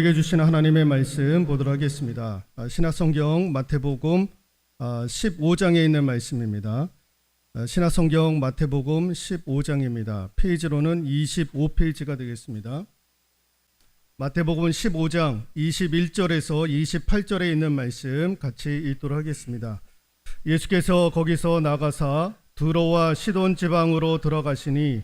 우리에게 주신 하나님의 말씀 보도록 하겠습니다. 아, 신약성경 마태복음 15장에 있는 말씀입니다. 아, 신약성경 마태복음 15장입니다. 페이지로는 25페이지가 되겠습니다. 마태복음 15장 21절에서 28절에 있는 말씀 같이 읽도록 하겠습니다. 예수께서 거기서 나가사 두로와 시돈 지방으로 들어가시니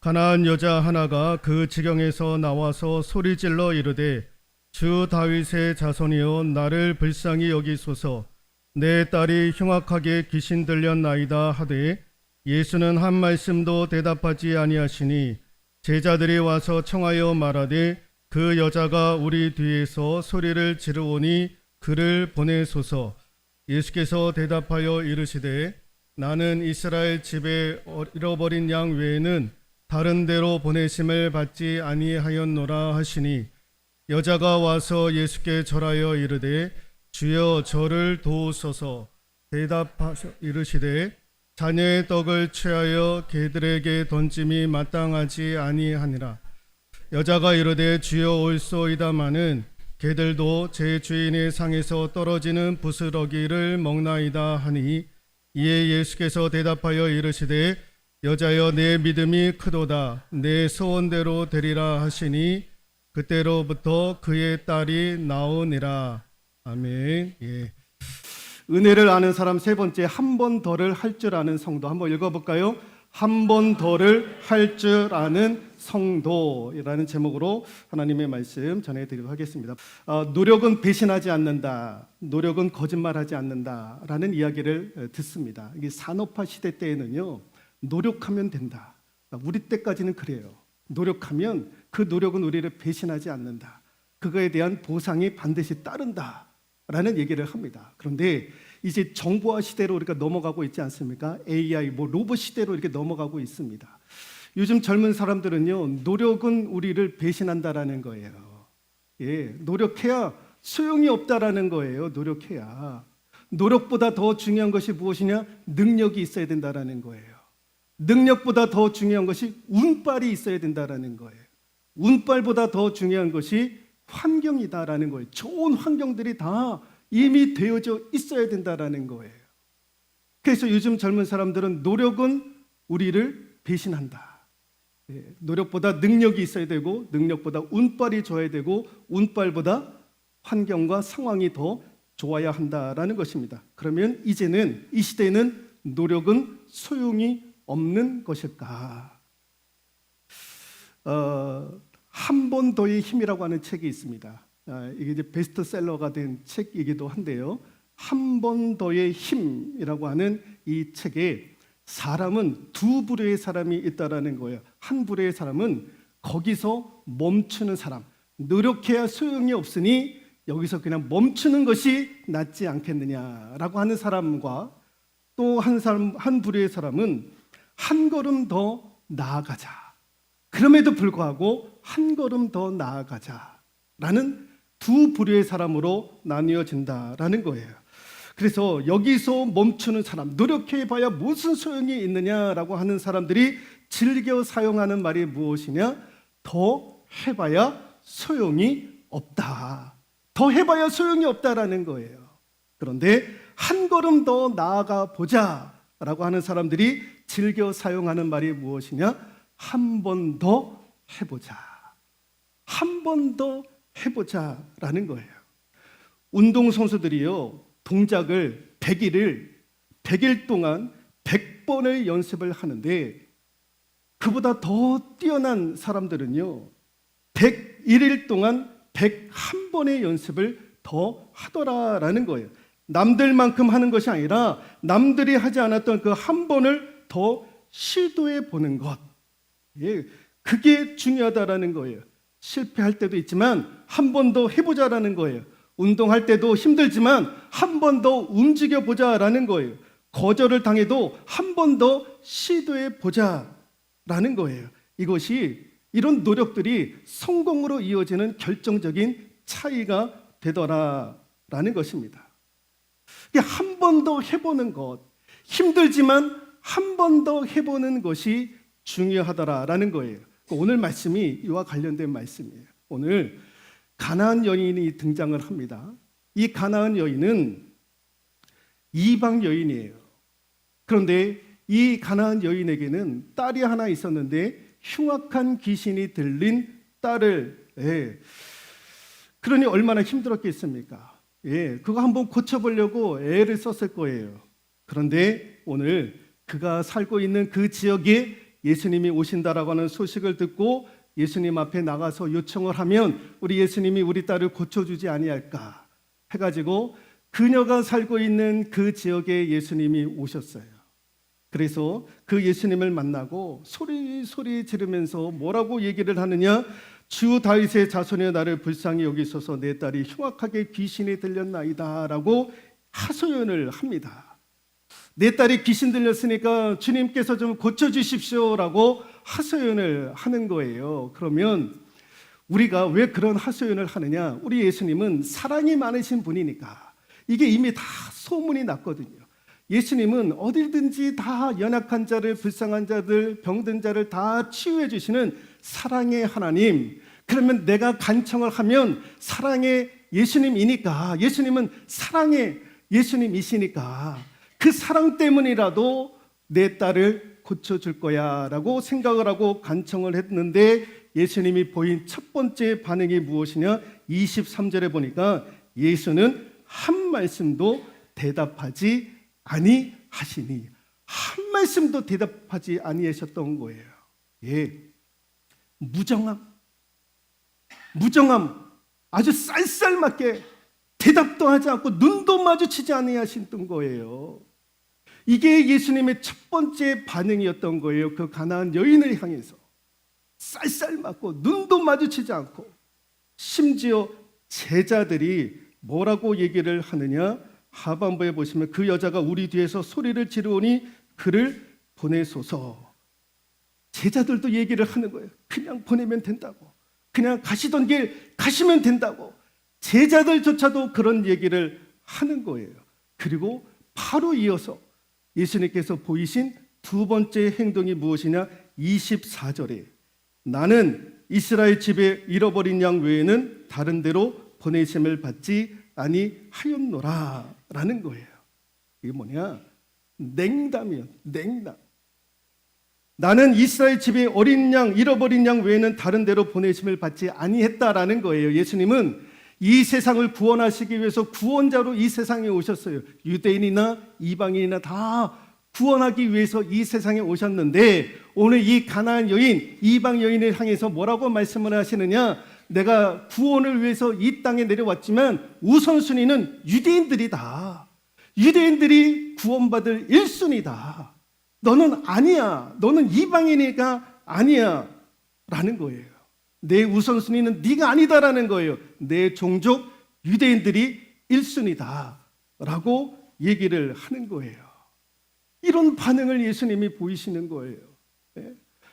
가나안 여자 하나가 그 지경에서 나와서 소리질러 이르되 주 다윗의 자손이여 나를 불쌍히 여기소서. 내 딸이 흉악하게 귀신 들렸나이다 하되 예수는 한 말씀도 대답하지 아니하시니 제자들이 와서 청하여 말하되 그 여자가 우리 뒤에서 소리를 지르오니 그를 보내소서. 예수께서 대답하여 이르시되 나는 이스라엘 집에 잃어버린 양 외에는 다른 데로 보내심을 받지 아니하였노라 하시니 여자가 와서 예수께 절하여 이르되 주여 저를 도우소서. 대답하셔 이르시되 자녀의 떡을 취하여 개들에게 던짐이 마땅하지 아니하니라. 여자가 이르되 주여 올소이다마는 개들도 제 주인의 상에서 떨어지는 부스러기를 먹나이다 하니 이에 예수께서 대답하여 이르시되 여자여 내 믿음이 크도다. 내 소원대로 되리라 하시니 그때로부터 그의 딸이 나오니라 아멘 예. 은혜를 아는 사람 세 번째 한 번 더를 할 줄 아는 성도 한번 읽어볼까요? 한 번 더를 할 줄 아는 성도이라는 제목으로 하나님의 말씀 전해드리도록 하겠습니다. 어, 노력은 배신하지 않는다. 노력은 거짓말하지 않는다라는 이야기를 어, 듣습니다. 이게 산업화 시대 때에는요. 노력하면 된다. 우리 때까지는 그래요. 노력하면 그 노력은 우리를 배신하지 않는다. 그거에 대한 보상이 반드시 따른다. 라는 얘기를 합니다. 그런데 이제 정보화 시대로 우리가 넘어가고 있지 않습니까? AI, 뭐 로봇 시대로 이렇게 넘어가고 있습니다. 요즘 젊은 사람들은요, 노력은 우리를 배신한다라는 거예요. 예, 노력해야 소용이 없다라는 거예요. 노력해야. 노력보다 더 중요한 것이 무엇이냐? 능력이 있어야 된다라는 거예요. 능력보다 더 중요한 것이 운빨이 있어야 된다라는 거예요. 운빨보다 더 중요한 것이 환경이다라는 거예요. 좋은 환경들이 다 이미 되어져 있어야 된다라는 거예요. 그래서 요즘 젊은 사람들은 노력은 우리를 배신한다. 예, 노력보다 능력이 있어야 되고 능력보다 운빨이 좋아야 되고 운빨보다 환경과 상황이 더 좋아야 한다라는 것입니다. 그러면 이제는 이 시대에는 노력은 소용이 없는 것일까? 어, 한 번 더의 힘이라고 하는 책이 있습니다. 아, 이게 이제 베스트셀러가 된 책이기도 한데요. 한 번 더의 힘이라고 하는 이 책에 사람은 두 부류의 사람이 있다라는 거예요. 한 부류의 사람은 거기서 멈추는 사람. 노력해야 소용이 없으니 여기서 그냥 멈추는 것이 낫지 않겠느냐라고 하는 사람과 또 한 사람 한 부류의 사람은 한 걸음 더 나아가자. 그럼에도 불구하고 한 걸음 더 나아가자라는 두 부류의 사람으로 나뉘어진다라는 거예요. 그래서 여기서 멈추는 사람, 노력해봐야 무슨 소용이 있느냐라고 하는 사람들이 즐겨 사용하는 말이 무엇이냐? 더 해봐야 소용이 없다. 더 해봐야 소용이 없다라는 거예요. 그런데 한 걸음 더 나아가 보자라고 하는 사람들이 즐겨 사용하는 말이 무엇이냐? 한 번 더 해보자. 한 번 더 해보자라는 거예요. 운동선수들이요, 동작을 100일을 100일 동안 100번을 연습을 하는데 그보다 더 뛰어난 사람들은요, 101일 동안 101번의 연습을 더 하더라라는 거예요. 남들만큼 하는 것이 아니라 남들이 하지 않았던 그 한 번을 더 시도해 보는 것. 예, 그게 중요하다라는 거예요. 실패할 때도 있지만 한 번 더 해보자라는 거예요. 운동할 때도 힘들지만 한 번 더 움직여 보자라는 거예요. 거절을 당해도 한 번 더 시도해 보자라는 거예요. 이것이 이런 노력들이 성공으로 이어지는 결정적인 차이가 되더라라는 것입니다. 한 번 더 해보는 것, 힘들지만 한 번 더 해보는 것이 중요하더라라는 거예요. 오늘 말씀이 이와 관련된 말씀이에요. 오늘 가나안 여인이 등장을 합니다. 이 가나안 여인은 이방 여인이에요. 그런데 이 가나안 여인에게는 딸이 하나 있었는데 흉악한 귀신이 들린 딸을 예. 그러니 얼마나 힘들었겠습니까? 예, 그거 한번 고쳐보려고 애를 썼을 거예요. 그런데 오늘 그가 살고 있는 그 지역에 예수님이 오신다라고 하는 소식을 듣고 예수님 앞에 나가서 요청을 하면 우리 예수님이 우리 딸을 고쳐주지 아니할까 해가지고 그녀가 살고 있는 그 지역에 예수님이 오셨어요. 그래서 그 예수님을 만나고 소리 소리 지르면서 뭐라고 얘기를 하느냐? 주 다윗의 자손의 나를 불쌍히 여기소서 내 딸이 흉악하게 귀신이 들렸나이다라고 하소연을 합니다. 내 딸이 귀신 들렸으니까 주님께서 좀 고쳐 주십시오라고 하소연을 하는 거예요. 그러면 우리가 왜 그런 하소연을 하느냐? 우리 예수님은 사랑이 많으신 분이니까 이게 이미 다 소문이 났거든요. 예수님은 어디든지 다 연약한 자를, 불쌍한 자들, 병든 자를 다 치유해 주시는 사랑의 하나님. 그러면 내가 간청을 하면 사랑의 예수님이니까 예수님은 사랑의 예수님이시니까 그 사랑 때문이라도 내 딸을 고쳐줄 거야 라고 생각을 하고 간청을 했는데 예수님이 보인 첫 번째 반응이 무엇이냐? 23절에 보니까 예수는 한 말씀도 대답하지 아니하시니 한 말씀도 대답하지 아니하셨던 거예요. 예, 무정함, 무정함, 아주 쌀쌀맞게 대답도 하지 않고 눈도 마주치지 아니하셨던 거예요. 이게 예수님의 첫 번째 반응이었던 거예요. 그 가나안 여인을 향해서 쌀쌀 맞고 눈도 마주치지 않고 심지어 제자들이 뭐라고 얘기를 하느냐? 하반부에 보시면 그 여자가 우리 뒤에서 소리를 지르오니 그를 보내소서. 제자들도 얘기를 하는 거예요. 그냥 보내면 된다고. 그냥 가시던 길 가시면 된다고. 제자들조차도 그런 얘기를 하는 거예요. 그리고 바로 이어서 예수님께서 보이신 두 번째 행동이 무엇이냐? 24절에 나는 이스라엘 집에 잃어버린 양 외에는 다른 데로 보내심을 받지 아니하였노라 라는 거예요. 이게 뭐냐? 냉담이요. 냉담. 나는 이스라엘 집에 어린 양, 잃어버린 양 외에는 다른 데로 보내심을 받지 아니했다라는 거예요. 예수님은 이 세상을 구원하시기 위해서 구원자로 이 세상에 오셨어요. 유대인이나 이방인이나 다 구원하기 위해서 이 세상에 오셨는데 오늘 이 가나안 여인, 이방 여인을 향해서 뭐라고 말씀을 하시느냐? 내가 구원을 위해서 이 땅에 내려왔지만 우선순위는 유대인들이다. 유대인들이 구원받을 1순위다. 너는 아니야. 너는 이방인이가 아니야. 라는 거예요. 내 우선순위는 네가 아니다라는 거예요. 내 종족 유대인들이 1순위다. 라고 얘기를 하는 거예요. 이런 반응을 예수님이 보이시는 거예요.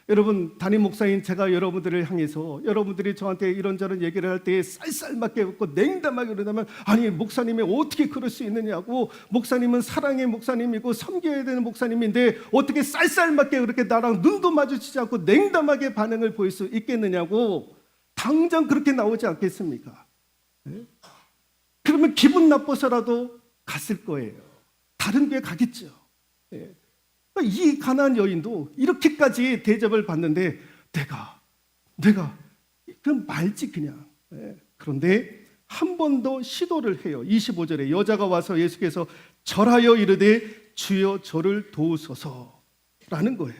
예? 여러분 담임 목사인 제가 여러분들을 향해서 여러분들이 저한테 이런저런 얘기를 할때 쌀쌀맞게 웃고 냉담하게 그러다면 아니 목사님이 어떻게 그럴 수 있느냐고 목사님은 사랑의 목사님이고 섬겨야 되는 목사님인데 어떻게 쌀쌀맞게 그렇게 나랑 눈도 마주치지 않고 냉담하게 반응을 보일 수 있겠느냐고 당장 그렇게 나오지 않겠습니까? 예? 그러면 기분 나빠서라도 갔을 거예요. 다른 데 가겠죠. 예. 이 가난한 여인도 이렇게까지 대접을 받는데 내가 내가 그럼 말지 그냥. 예. 그런데 한 번 더 시도를 해요. 25절에 여자가 와서 예수께서 절하여 이르되 주여 저를 도우소서라는 거예요.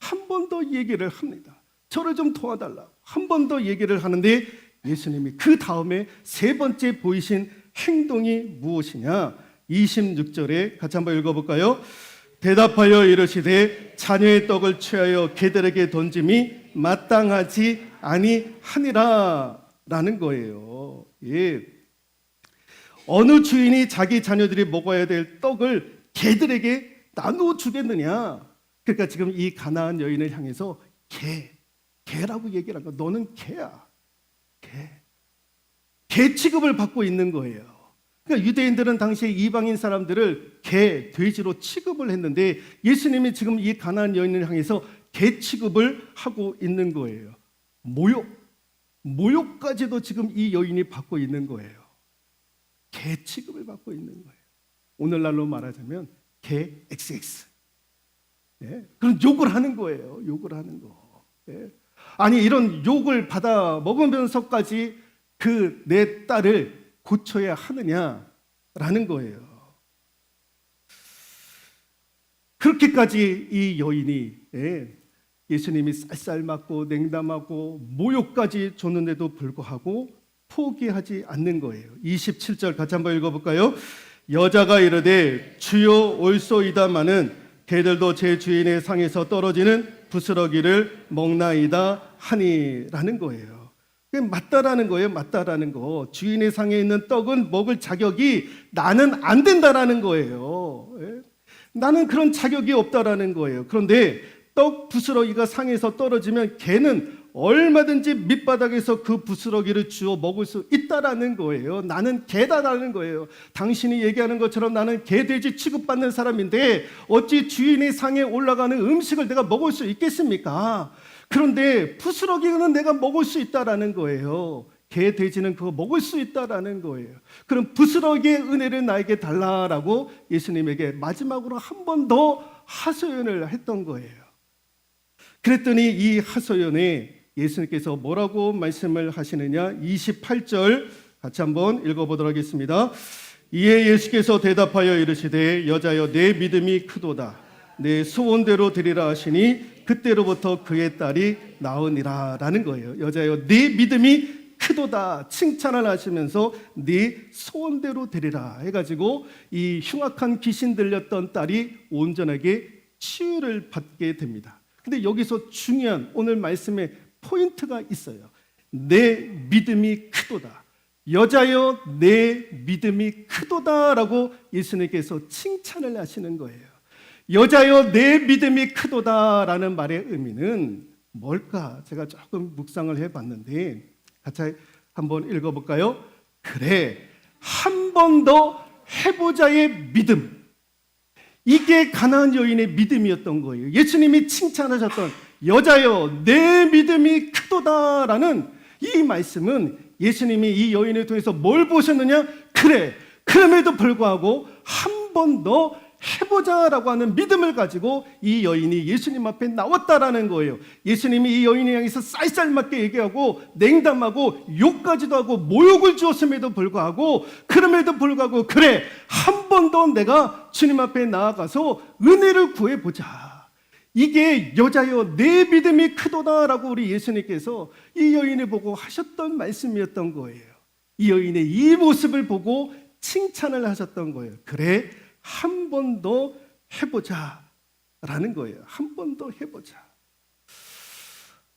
한 번 더 얘기를 합니다. 저를 좀 도와달라 한번 더 얘기를 하는데 예수님이 그 다음에 세 번째 보이신 행동이 무엇이냐? 26절에 같이 한번 읽어볼까요? 대답하여 이르시되 자녀의 떡을 취하여 개들에게 던짐이 마땅하지 아니하니라라는 거예요. 예. 어느 주인이 자기 자녀들이 먹어야 될 떡을 개들에게 나누어 주겠느냐? 그러니까 지금 이 가나안 여인을 향해서 개, 개라고 얘기를 한 거. 너는 개야. 개. 개 취급을 받고 있는 거예요. 그러니까 유대인들은 당시에 이방인 사람들을 개, 돼지로 취급을 했는데 예수님이 지금 이 가나안 여인을 향해서 개 취급을 하고 있는 거예요. 모욕, 모욕까지도 지금 이 여인이 받고 있는 거예요. 개 취급을 받고 있는 거예요. 오늘날로 말하자면 개 XX. 예? 그런 욕을 하는 거예요. 욕을 하는 거. 예? 아니 이런 욕을 받아 먹으면서까지 그 내 딸을 고쳐야 하느냐라는 거예요. 그렇게까지 이 여인이 예, 예수님이 쌀쌀 맞고 냉담하고 모욕까지 줬는데도 불구하고 포기하지 않는 거예요. 27절 같이 한번 읽어볼까요? 여자가 이르되 주여 올소이다마는 개들도 제 주인의 상에서 떨어지는 부스러기를 먹나이다 하니라는 거예요. 맞다라는 거예요. 맞다라는 거. 주인의 상에 있는 떡은 먹을 자격이 나는 안 된다라는 거예요. 예? 나는 그런 자격이 없다라는 거예요. 그런데 떡 부스러기가 상에서 떨어지면 개는 얼마든지 밑바닥에서 그 부스러기를 주워 먹을 수 있다라는 거예요. 나는 개다라는 거예요. 당신이 얘기하는 것처럼 나는 개돼지 취급받는 사람인데 어찌 주인의 상에 올라가는 음식을 내가 먹을 수 있겠습니까? 그런데 부스러기는 내가 먹을 수 있다라는 거예요. 개 돼지는 그거 먹을 수 있다라는 거예요. 그럼 부스러기의 은혜를 나에게 달라라고 예수님에게 마지막으로 한 번 더 하소연을 했던 거예요. 그랬더니 이 하소연에 예수님께서 뭐라고 말씀을 하시느냐? 28절 같이 한번 읽어보도록 하겠습니다. 이에 예수께서 대답하여 이르시되 여자여 내 믿음이 크도다. 내 소원대로 드리라 하시니 그때로부터 그의 딸이 나으니라라는 거예요. 여자여 내 믿음이 크도다 칭찬을 하시면서 네 소원대로 되리라 해가지고 이 흉악한 귀신 들렸던 딸이 온전하게 치유를 받게 됩니다. 근데 여기서 중요한 오늘 말씀의 포인트가 있어요. 내 믿음이 크도다. 여자여 내 믿음이 크도다라고 예수님께서 칭찬을 하시는 거예요. 여자여 내 믿음이 크도다라는 말의 의미는 뭘까? 제가 조금 묵상을 해봤는데 같이 한번 읽어볼까요? 그래 한 번 더 해보자의 믿음. 이게 가나안 여인의 믿음이었던 거예요. 예수님이 칭찬하셨던 여자여 내 믿음이 크도다라는 이 말씀은 예수님이 이 여인을 통해서 뭘 보셨느냐? 그래 그럼에도 불구하고 한 번 더 해보자라고 하는 믿음을 가지고 이 여인이 예수님 앞에 나왔다라는 거예요. 예수님이 이 여인을 향해서 쌀쌀맞게 얘기하고 냉담하고 욕까지도 하고 모욕을 주었음에도 불구하고 그럼에도 불구하고 그래 한 번 더 내가 주님 앞에 나아가서 은혜를 구해보자. 이게 여자여 내 믿음이 크도다라고 우리 예수님께서 이 여인을 보고 하셨던 말씀이었던 거예요. 이 여인의 이 모습을 보고 칭찬을 하셨던 거예요. 그래 한 번 더 해보자 라는 거예요. 한 번 더 해보자.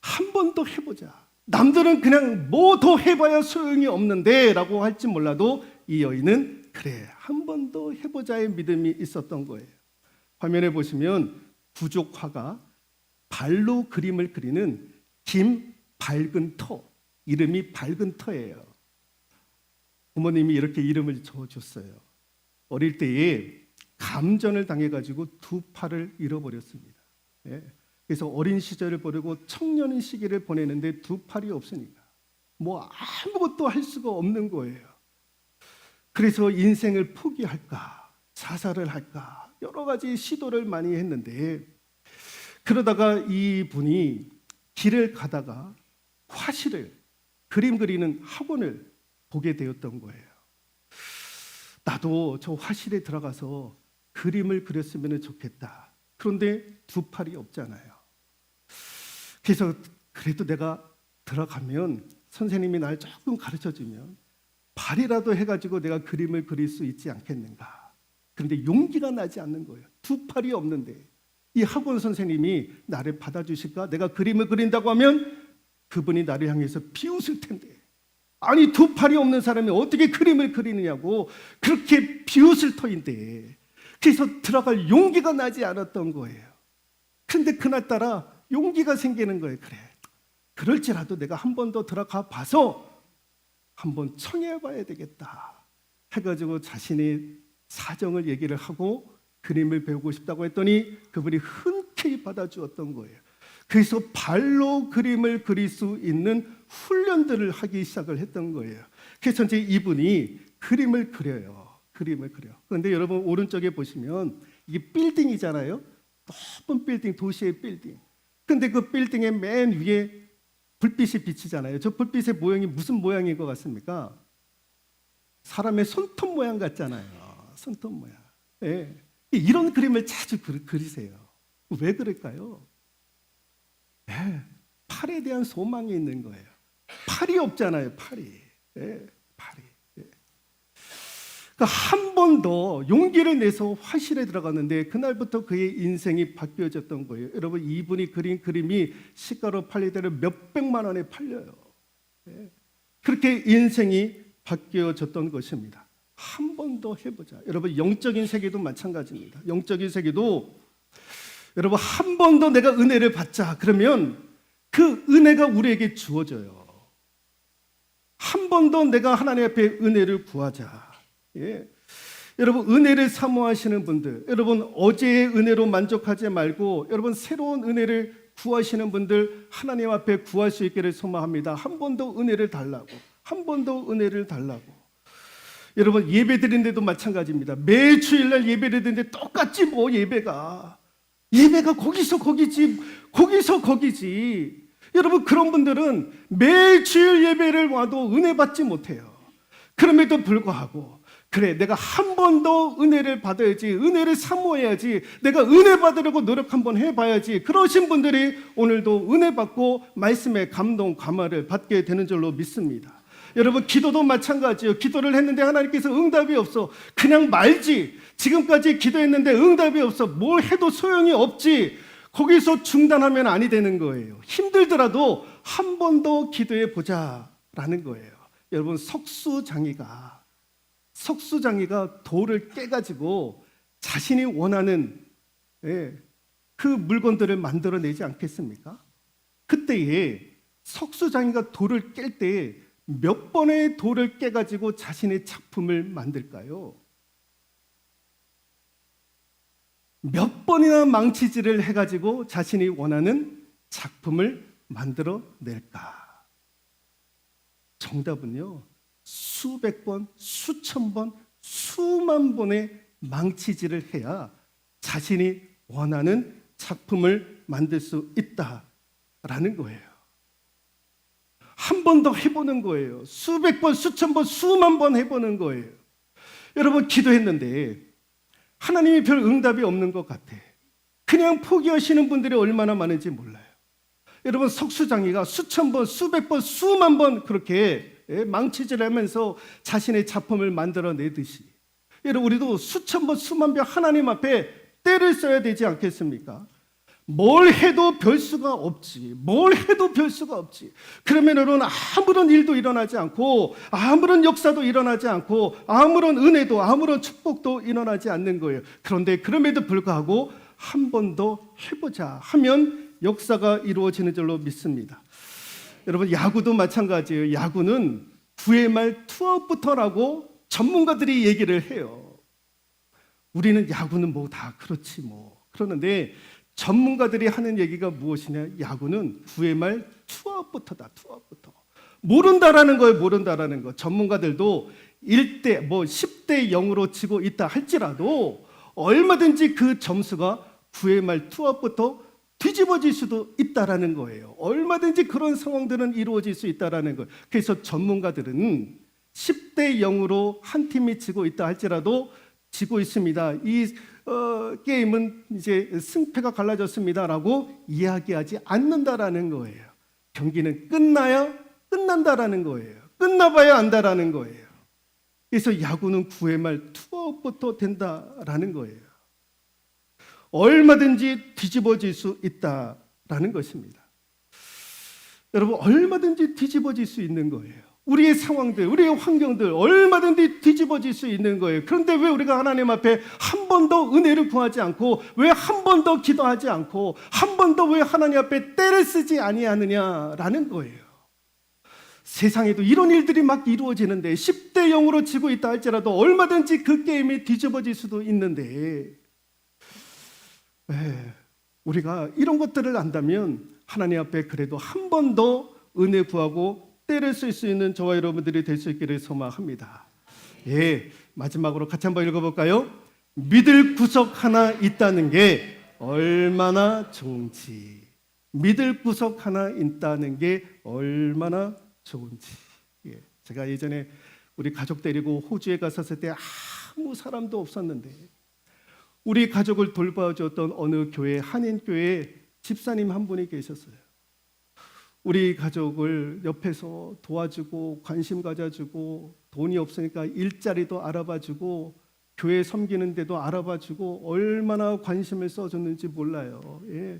한 번 더 해보자. 남들은 그냥 뭐 더 해봐야 소용이 없는데 라고 할지 몰라도 이 여인은 그래 한 번 더 해보자의 믿음이 있었던 거예요. 화면에 보시면 부족화가 발로 그림을 그리는 김 밝은 터 이름이 밝은 터예요. 부모님이 이렇게 이름을 지어줬어요. 어릴 때에 감전을 당해가지고 두 팔을 잃어버렸습니다. 예. 그래서 어린 시절을 보내고 청년의 시기를 보내는데 두 팔이 없으니까 뭐 아무것도 할 수가 없는 거예요. 그래서 인생을 포기할까, 자살을 할까, 여러 가지 시도를 많이 했는데 그러다가 이 분이 길을 가다가 화실을 그림 그리는 학원을 보게 되었던 거예요. 나도 저 화실에 들어가서 그림을 그렸으면 좋겠다. 그런데 두 팔이 없잖아요. 그래서 그래도 내가 들어가면 선생님이 날 조금 가르쳐 주면 발이라도 해가지고 내가 그림을 그릴 수 있지 않겠는가. 그런데 용기가 나지 않는 거예요. 두 팔이 없는데 이 학원 선생님이 나를 받아주실까? 내가 그림을 그린다고 하면 그분이 나를 향해서 비웃을 텐데. 아니 두 팔이 없는 사람이 어떻게 그림을 그리느냐고 그렇게 비웃을 터인데 그래서 들어갈 용기가 나지 않았던 거예요. 근데 그날따라 용기가 생기는 거예요. 그래. 그럴지라도 내가 한 번 더 들어가 봐서 한 번 청해 봐야 되겠다. 해가지고 자신의 사정을 얘기를 하고 그림을 배우고 싶다고 했더니 그분이 흔쾌히 받아주었던 거예요. 그래서 발로 그림을 그릴 수 있는 훈련들을 하기 시작을 했던 거예요. 그래서 이제 이분이 그림을 그려요. 그림을 그려. 그런데 여러분 오른쪽에 보시면 이게 빌딩이잖아요. 높은 빌딩, 도시의 빌딩. 근데 그 빌딩의 맨 위에 불빛이 비치잖아요. 저 불빛의 모양이 무슨 모양인 것 같습니까? 사람의 손톱 모양 같잖아요. 손톱 모양. 예. 이런 그림을 자주 그리- 그리세요. 왜 그럴까요? 예. 팔에 대한 소망이 있는 거예요. 팔이 없잖아요. 팔이. 예. 팔이. 예. 그러니까 한번 더 용기를 내서 화실에 들어갔는데 그날부터 그의 인생이 바뀌어졌던 거예요. 여러분 이분이 그린 그림이 시가로 팔리대로 몇 백만 원에 팔려요. 예. 그렇게 인생이 바뀌어졌던 것입니다. 한 번 더 해보자. 여러분 영적인 세계도 마찬가지입니다. 영적인 세계도 여러분 한 번 더 내가 은혜를 받자. 그러면 그 은혜가 우리에게 주어져요. 한 번 더 내가 하나님 앞에 은혜를 구하자. 예. 여러분 은혜를 사모하시는 분들, 여러분 어제의 은혜로 만족하지 말고 여러분 새로운 은혜를 구하시는 분들 하나님 앞에 구할 수 있기를 소망합니다. 한 번 더 은혜를 달라고, 한 번 더 은혜를 달라고. 여러분 예배 드리는데도 마찬가지입니다. 매 주일날 예배를 드리는데 똑같지 뭐 예배가 예배가 거기서 거기지 거기서 거기지. 여러분 그런 분들은 매 주일 예배를 와도 은혜 받지 못해요. 그럼에도 불구하고 그래 내가 한 번 더 은혜를 받아야지 은혜를 사모해야지 내가 은혜 받으려고 노력 한 번 해봐야지 그러신 분들이 오늘도 은혜 받고 말씀의 감동 감화를 받게 되는 줄로 믿습니다. 여러분 기도도 마찬가지예요. 기도를 했는데 하나님께서 응답이 없어. 그냥 말지. 지금까지 기도했는데 응답이 없어. 뭘 해도 소용이 없지. 거기서 중단하면 아니 되는 거예요. 힘들더라도 한 번 더 기도해 보자라는 거예요. 여러분 석수장이가 석수장이가 돌을 깨가지고 자신이 원하는 예, 그 물건들을 만들어내지 않겠습니까? 그때에 석수장이가 돌을 깰 때에 몇 번의 돌을 깨가지고 자신의 작품을 만들까요? 몇 번이나 망치질을 해가지고 자신이 원하는 작품을 만들어 낼까? 정답은요, 수백 번, 수천 번, 수만 번의 망치질을 해야 자신이 원하는 작품을 만들 수 있다라는 거예요. 한 번 더 해보는 거예요. 수백 번, 수천 번, 수만 번 해보는 거예요. 여러분, 기도했는데 하나님이 별 응답이 없는 것 같아. 그냥 포기하시는 분들이 얼마나 많은지 몰라요. 여러분, 석수장이가 수천 번, 수백 번, 수만 번 그렇게 예, 망치질 하면서 자신의 작품을 만들어내듯이 여러분, 우리도 수천 번, 수만 번 하나님 앞에 때를 써야 되지 않겠습니까? 뭘 해도 별 수가 없지. 뭘 해도 별 수가 없지. 그러면은 아무런 일도 일어나지 않고 아무런 역사도 일어나지 않고 아무런 은혜도 아무런 축복도 일어나지 않는 거예요. 그런데 그럼에도 불구하고 한 번 더 해보자 하면 역사가 이루어지는 줄로 믿습니다. 여러분 야구도 마찬가지예요. 야구는 9회 말 투아웃부터라고 전문가들이 얘기를 해요. 우리는 야구는 뭐 다 그렇지 뭐. 그러는데 전문가들이 하는 얘기가 무엇이냐? 야구는 9회 말 투아웃부터다. 투아웃부터. 모른다라는 거예요. 모른다라는 거. 전문가들도 1대 뭐 10대 0으로 지고 있다 할지라도 얼마든지 그 점수가 9회 말 투아웃부터 뒤집어질 수도 있다라는 거예요. 얼마든지 그런 상황들은 이루어질 수 있다라는 거예요. 그래서 전문가들은 10대 0으로 한 팀이 지고 있다 할지라도 지고 있습니다. 이 어, 게임은 이제 승패가 갈라졌습니다라고 이야기하지 않는다라는 거예요. 경기는 끝나야 끝난다라는 거예요. 끝나봐야 안다라는 거예요. 그래서 야구는 9회 말 투아웃부터 된다라는 거예요. 얼마든지 뒤집어질 수 있다라는 것입니다. 여러분 얼마든지 뒤집어질 수 있는 거예요. 우리의 상황들, 우리의 환경들 얼마든지 뒤집어질 수 있는 거예요. 그런데 왜 우리가 하나님 앞에 한 번 더 은혜를 구하지 않고 왜 한 번 더 기도하지 않고 한 번 더 왜 하나님 앞에 때를 쓰지 아니하느냐라는 거예요. 세상에도 이런 일들이 막 이루어지는데 10대 0으로 지고 있다 할지라도 얼마든지 그 게임이 뒤집어질 수도 있는데 에, 우리가 이런 것들을 안다면 하나님 앞에 그래도 한 번 더 은혜 구하고 때를 쓸 수 있는 저와 여러분들이 될 수 있기를 소망합니다. 예, 마지막으로 같이 한번 읽어볼까요? 믿을 구석 하나 있다는 게 얼마나 좋은지. 믿을 구석 하나 있다는 게 얼마나 좋은지. 예, 제가 예전에 우리 가족 데리고 호주에 갔었을 때 아무 사람도 없었는데 우리 가족을 돌봐줬던 어느 교회 한인 교회 집사님 한 분이 계셨어요. 우리 가족을 옆에서 도와주고 관심 가져주고 돈이 없으니까 일자리도 알아봐주고 교회 섬기는데도 알아봐주고 얼마나 관심을 써줬는지 몰라요. 예.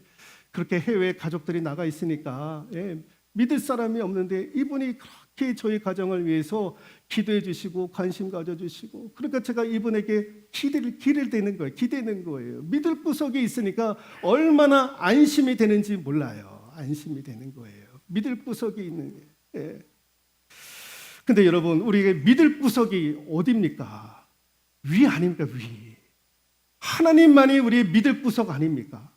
그렇게 해외 가족들이 나가 있으니까 예. 믿을 사람이 없는데 이분이 그렇게 저희 가정을 위해서 기도해 주시고 관심 가져주시고 그러니까 제가 이분에게 기대를 기를 대는 거예요. 기대는 거예요. 믿을 구석이 있으니까 얼마나 안심이 되는지 몰라요. 안심이 되는 거예요. 믿을 구석이 있는 게. 예. 근데 여러분 우리에게 믿을 구석이 어디입니까? 위 아닙니까 위? 하나님만이 우리의 믿을 구석 아닙니까?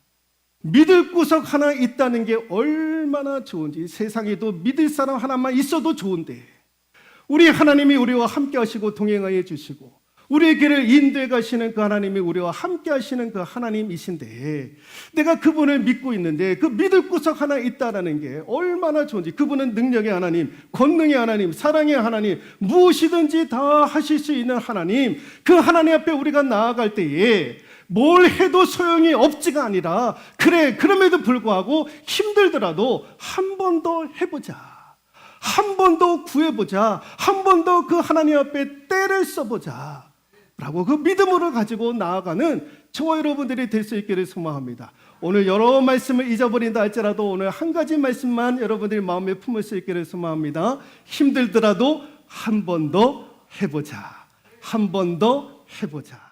믿을 구석 하나 있다는 게 얼마나 좋은지 세상에도 믿을 사람 하나만 있어도 좋은데 우리 하나님이 우리와 함께 하시고 동행하여 주시고 우리의 길을 인도해 가시는 그 하나님이 우리와 함께 하시는 그 하나님이신데 내가 그분을 믿고 있는데 그 믿을 구석 하나 있다라는 게 얼마나 좋은지 그분은 능력의 하나님, 권능의 하나님, 사랑의 하나님, 무엇이든지 다 하실 수 있는 하나님 그 하나님 앞에 우리가 나아갈 때에 뭘 해도 소용이 없지가 아니라 그래 그럼에도 불구하고 힘들더라도 한 번 더 해보자. 한 번 더 구해보자. 한 번 더 그 하나님 앞에 때를 써보자. 라고 그 믿음으로 가지고 나아가는 저와 여러분들이 될 수 있기를 소망합니다. 오늘 여러 말씀을 잊어버린다 할지라도 오늘 한 가지 말씀만 여러분들이 마음에 품을 수 있기를 소망합니다. 힘들더라도 한 번 더 해보자. 한 번 더 해보자.